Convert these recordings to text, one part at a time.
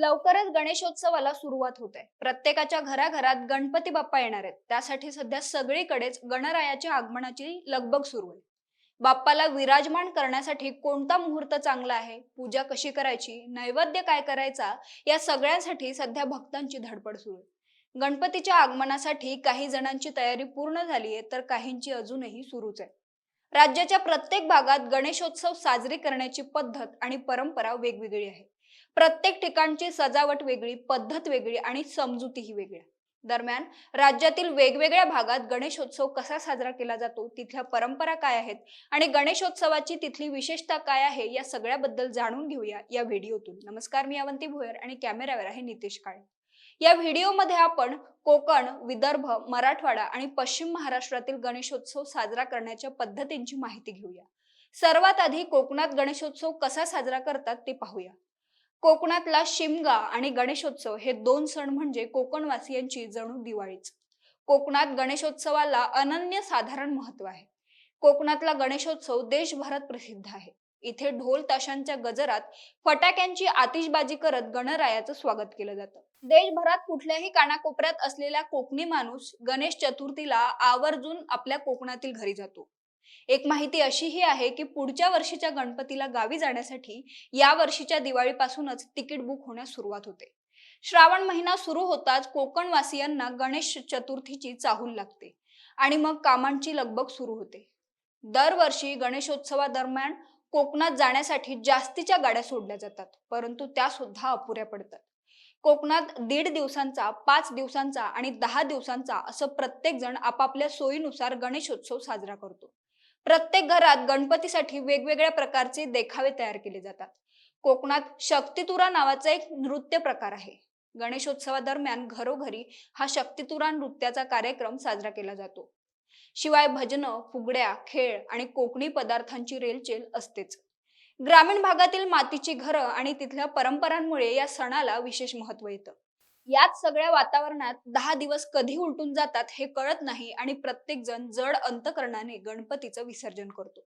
लवकरच गणेशोत्सवाला सुरुवात होते. प्रत्येकाच्या घराघरात गणपती बाप्पा येणार आहेत. त्यासाठी सध्या सगळीकडेच गणरायाच्या आगमनाची लगबग सुरू आहे. बाप्पाला विराजमान करण्यासाठी कोणता मुहूर्त चांगला आहे? पूजा कशी करायची? नैवेद्य काय करायचा? या सगळ्यांसाठी सध्या भक्तांची धडपड सुरू आहे. गणपतीच्या आगमनासाठी काही जणांची तयारी पूर्ण झाली आहे तर काहींची अजूनही सुरूच आहे. राज्याच्या प्रत्येक भागात गणेशोत्सव साजरी करण्याची पद्धत आणि परंपरा वेगवेगळी आहे. प्रत्येक ठिकाणची सजावट वेगळी पद्धत वेगळी आणि समजुतीही वेगळ्या. दरम्यान राज्यातील वेगवेगळ्या भागात गणेशोत्सव कसा साजरा केला जातो तिथल्या परंपरा काय आहेत आणि गणेशोत्सवाची तिथली विशेषता काय आहे या सगळ्याबद्दल जाणून घेऊया या व्हिडिओतून. नमस्कार मी अवंती भोयर आणि कॅमेऱ्यावर आहे नितेश काळे. या व्हिडिओमध्ये आपण कोकण विदर्भ मराठवाडा आणि पश्चिम महाराष्ट्रातील गणेशोत्सव साजरा करण्याच्या पद्धतींची माहिती घेऊया. सर्वात आधी कोकणात गणेशोत्सव कसा साजरा करतात ते पाहूया. कोकणातला शिमगा आणि गणेशोत्सव हे दोन सण म्हणजे कोकणवासियांची जणू दिवाळीच. कोकणात गणेशोत्सवाला अनन्य साधारण महत्त्व आहे. कोकणातला गणेशोत्सव देशभरात प्रसिद्ध आहे. इथे ढोल ताशांच्या गजरात फटाक्यांची आतिषबाजी करत गणरायाचं स्वागत केलं जातं. देशभरात कुठल्याही कानाकोपऱ्यात असलेला कोकणी माणूस गणेश चतुर्थीला आवर्जून आपल्या कोकणातील घरी जातो. एक माहिती अशीही आहे की पुढच्या वर्षीच्या गणपतीला गावी जाण्यासाठी या वर्षीच्या दिवाळीपासूनच तिकीट बुक होण्यास सुरुवात होते. श्रावण महिना सुरू होताच कोकणवासियांना गणेश चतुर्थीची चाहूल लागते आणि मग कामांची लगबग सुरू होते. दरवर्षी गणेशोत्सवादरम्यान कोकणात जाण्यासाठी जास्तीच्या गाड्या सोडल्या जातात परंतु त्या सुद्धा अपुऱ्या पडतात. कोकणात दीड दिवसांचा पाच दिवसांचा आणि दहा दिवसांचा असं प्रत्येक जण आपापल्या सोयीनुसार गणेशोत्सव साजरा करतो. प्रत्येक घरात गणपतीसाठी वेगवेगळ्या प्रकारचे देखावे तयार केले जातात. कोकणात शक्तितुरा नावाचा एक नृत्य प्रकार आहे. गणेशोत्सवादरम्यान घरोघरी हा शक्तितुरा नृत्याचा कार्यक्रम साजरा केला जातो. शिवाय भजनं फुगड्या खेळ आणि कोकणी पदार्थांची रेलचेल असतेच. ग्रामीण भागातील मातीची घरं आणि तिथल्या परंपरांमुळे या सणाला विशेष महत्त्व येतं. याच सगळ्या वातावरणात दहा दिवस कधी उलटून जातात हे कळत नाही आणि प्रत्येक जण जड अंतकरणाने गणपतीचं विसर्जन करतो.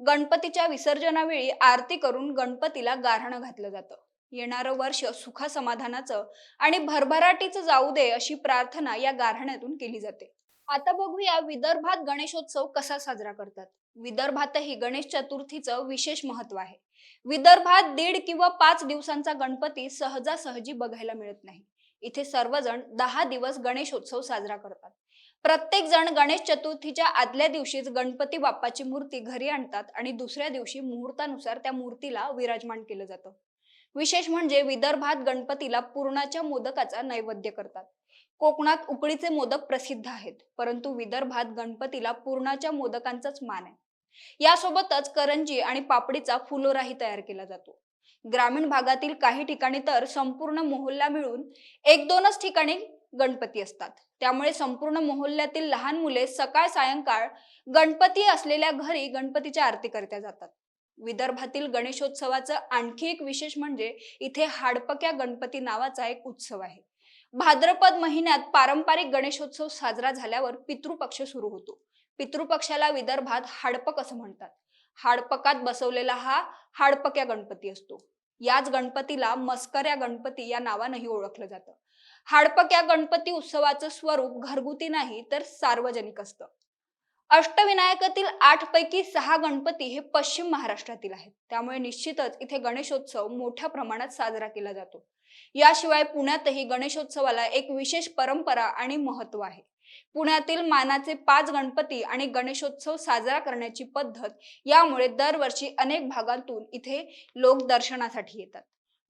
गणपतीच्या विसर्जनावेळी आरती करून गणपतीला गारहाणं घातलं जातं. येणारं वर्ष सुख समाधानाचं आणि भरभराटीचं जाऊ दे अशी प्रार्थना या गारहाण्यातून केली जाते. आता बघूया विदर्भात गणेशोत्सव कसा साजरा करतात. विदर्भातही गणेश चतुर्थीचं विशेष महत्त्व आहे. विदर्भात दीड किंवा पाच दिवसांचा गणपती सहजासहजी बघायला मिळत नाही. इथे सर्वजण दहा दिवस गणेशोत्सव साजरा करतात. प्रत्येक जण गणेश चतुर्थीच्या आदल्या दिवशीच गणपती बाप्पाची मूर्ती घरी आणतात आणि दुसऱ्या दिवशी मुहूर्तानुसार त्या मूर्तीला विराजमान केलं जातं. विशेष म्हणजे विदर्भात गणपतीला पूर्णाच्या मोदकाचा नैवेद्य करतात. कोकणात उकडीचे मोदक प्रसिद्ध आहेत परंतु विदर्भात गणपतीला पूर्णाच्या मोदकांचाच मान आहे. यासोबतच करंजी आणि पापडीचा फुलोराही तयार केला जातो. ग्रामीण भागातील काही ठिकाणी तर संपूर्ण मोहल्ला मिळून एक दोनच ठिकाणी गणपती असतात. त्यामुळे संपूर्ण मोहल्ल्यातील लहान मुले सकाळ सायंकाळ गणपती असलेल्या घरी गणपतीच्या आरती करत्या जातात. विदर्भातील गणेशोत्सवाचं आणखी एक विशेष म्हणजे इथे हाडपक्या गणपती नावाचा एक उत्सव आहे. भाद्रपद महिन्यात पारंपरिक गणेशोत्सव साजरा झाल्यावर पितृपक्ष सुरू होतो. पितृपक्षाला विदर्भात हाडपक असं म्हणतात. हाडपकात बसवलेला हा हाडपक्या गणपती असतो. याच गणपतीला मस्कऱ्या गणपती या नावानंही ओळखलं जातं. हाडपक्या गणपती उत्सवाचं स्वरूप घरगुती नाही तर सार्वजनिक असतं. अष्टविनायकातील आठ पैकी सहा गणपती हे पश्चिम महाराष्ट्रातील आहेत. त्यामुळे निश्चितच इथे गणेशोत्सव मोठ्या प्रमाणात साजरा केला जातो. याशिवाय पुण्यातही गणेशोत्सवाला एक विशेष परंपरा आणि महत्त्व आहे. पुण्यातील मानाचे पाच गणपती आणि गणेशोत्सव साजरा करण्याची पद्धत यामुळे दरवर्षी अनेक भागातून इथे लोक दर्शनासाठी येतात.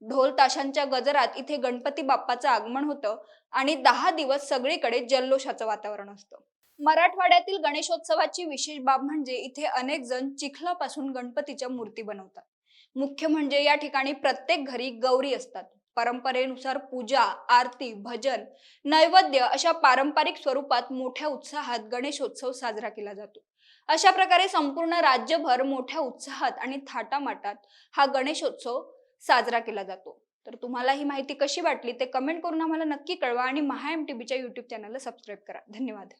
ढोल ताशांच्या गजरात इथे गणपती बाप्पाचं आगमन होतं आणि दहा दिवस सगळीकडे जल्लोषाचं वातावरण असतं. मराठवाड्यातील गणेशोत्सवाची विशेष बाब म्हणजे इथे अनेक जण चिखलापासून गणपतीच्या मूर्ती बनवतात. मुख्य म्हणजे या ठिकाणी प्रत्येक घरी गौरी असतात. परंपरेनुसार पूजा आरती भजन नैवेद्य अशा पारंपरिक स्वरूपात मोठ्या उत्साहात गणेशोत्सव साजरा केला जातो. अशा प्रकारे संपूर्ण राज्यभर मोठ्या उत्साहात आणि थाटामाटात हा गणेशोत्सव साजरा केला जातो. तर तुम्हाला ही माहिती कशी वाटली ते कमेंट करून आम्हाला नक्की कळवा आणि महा एम टी बीच्या युट्यूब चॅनलला सबस्क्राईब करा. धन्यवाद.